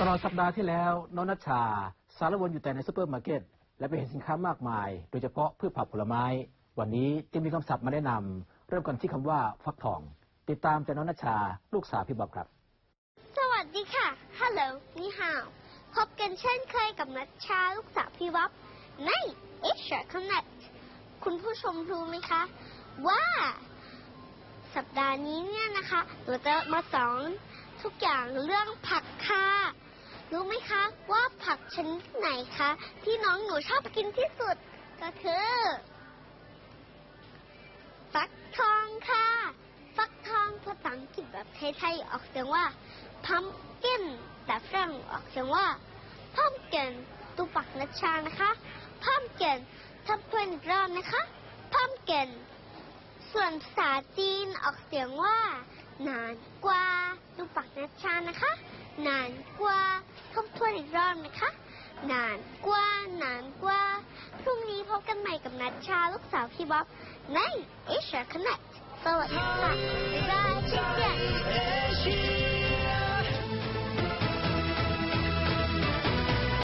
ตลอดสัปดาห์ที่แล้วน้องนัชชา สารวนอยู่แต่ในซูเปอร์มาร์เก็ตและไปเห็นสินค้ามากมาย โดยเฉพาะพืชผักผลไม้ วันนี้จึงมีคำศัพท์มาแนะนำเริ่มกันที่คำว่าฟักทอง ติดตามจากน้องนัชชา ลูกสาวพี่บ๊อบครับ สวัสดีค่ะฮัลโหลนี่ฮาวพบกันเช่นเคยกับนัชชาลูกสาวพี่วับใน Asia Connect คุณผู้ชมรู้ไหมคะ ว่า สัปดาห์นี้เนี่ยนะคะเราจะมาสอนทุกอย่างเรื่องผักค่ะ รู้ไหมคะว่าผักชนิดไหนคะที่น้องหนูชอบกินที่สุด ก็คือฟักทองค่ะ ฟักทองภาษาอังกฤษแบบไทยๆออกเสียงว่า pumpkin แต่ฝรั่งออกเสียงว่า pumpkin ตูปักนัชชานะคะ pumpkin ทำเพื่อนอีกรอบนะคะ pumpkin ส่วนภาษาจีนออกเสียงว่า นานกว่าดูปักนัชชานะคะ นานกว่าทบทวนอีกรอบนะคะ นานกว่านานกว่า พรุ่งนี้พบกันใหม่กับนัชชาลูกสาวพี่บ๊อบใน Asia Connect สวัสดีค่ะ